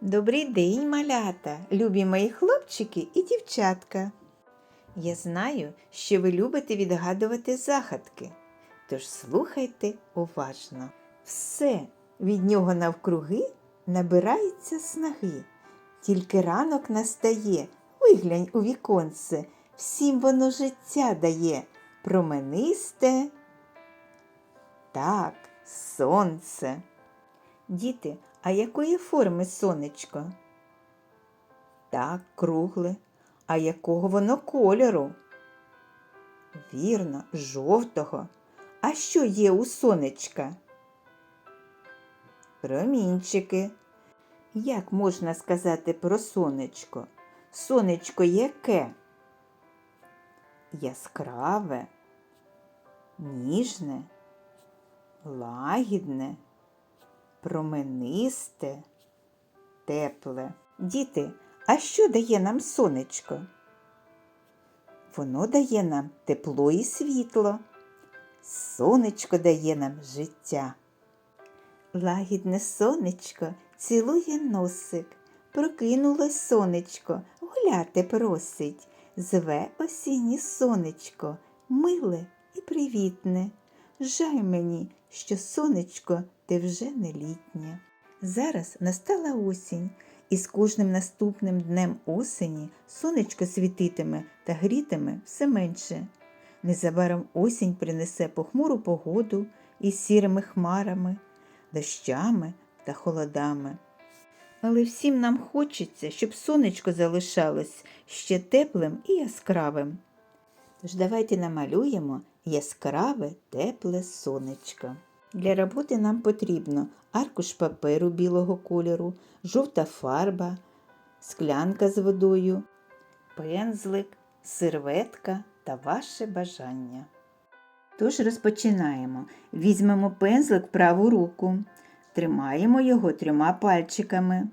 Добрий день, малята, любі мої хлопчики і дівчатка. Я знаю, що ви любите відгадувати загадки, тож слухайте уважно. Все від нього навкруги набирається снаги. Тільки ранок настає, виглянь у віконце, всім воно життя дає, променисте. Так, сонце. Діти, а якої форми сонечко? Так, кругле. А якого воно кольору? Вірно, жовтого. А що є у сонечка? Промінчики. Як можна сказати про сонечко? Сонечко яке? Яскраве, ніжне, лагідне променисте, тепле. Діти, а що дає нам сонечко? Воно дає нам тепло і світло. Сонечко дає нам життя. Лагідне сонечко цілує носик, прокинулось сонечко, гуляти просить, зве осіннє сонечко, миле і привітне. Жаль мені, що сонечко ти вже не літнє. Зараз настала осінь, і з кожним наступним днем осені сонечко світитиме та грітиме все менше. Незабаром осінь принесе похмуру погоду із сірими хмарами, дощами та холодами. Але всім нам хочеться, щоб сонечко залишалось ще теплим і яскравим. Тож давайте намалюємо яскраве тепле сонечко. Для роботи нам потрібно аркуш паперу білого кольору, жовта фарба, склянка з водою, пензлик, серветка та ваше бажання. Тож розпочинаємо. Візьмемо пензлик в праву руку, тримаємо його трьома пальчиками,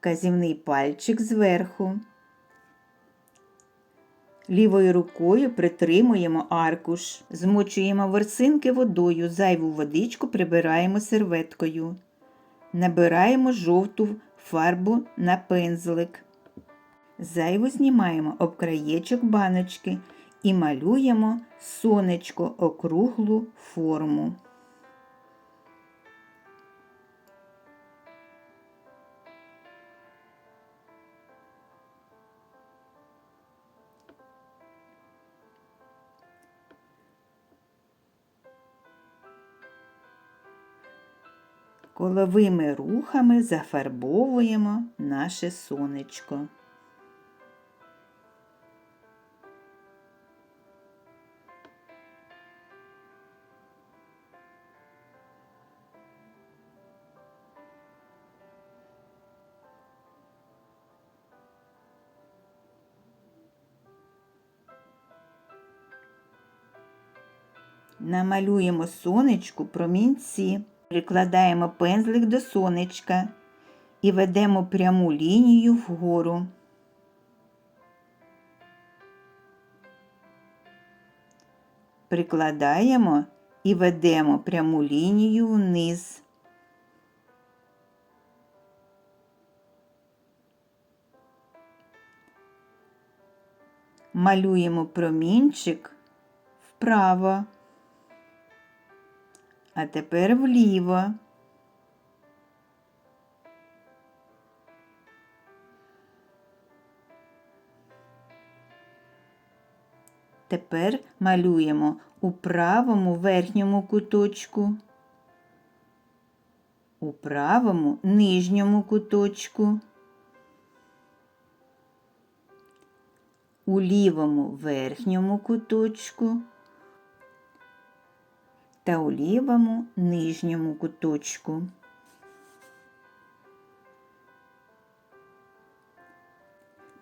вказівний пальчик зверху. Лівою рукою притримуємо аркуш, змочуємо ворсинки водою, зайву водичку прибираємо серветкою. Набираємо жовту фарбу на пензлик. Зайву знімаємо об краєчок баночки і малюємо сонечко округлу форму. Коловими рухами зафарбовуємо наше сонечко. Намалюємо сонечку промінці. Прикладаємо пензлик до сонечка і ведемо пряму лінію вгору. Прикладаємо і ведемо пряму лінію вниз. Малюємо промінчик вправо а тепер вліво. Тепер малюємо у правому верхньому куточку, у правому нижньому куточку, у лівому верхньому куточку та у лівому нижньому куточку.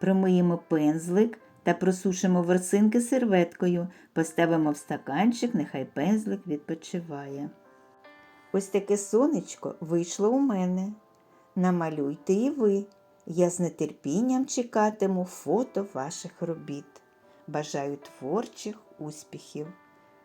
Промиємо пензлик та просушимо ворсинки серветкою, поставимо в стаканчик, нехай пензлик відпочиває. Ось таке сонечко вийшло у мене. Намалюйте і ви. Я з нетерпінням чекатиму фото ваших робіт. Бажаю творчих успіхів!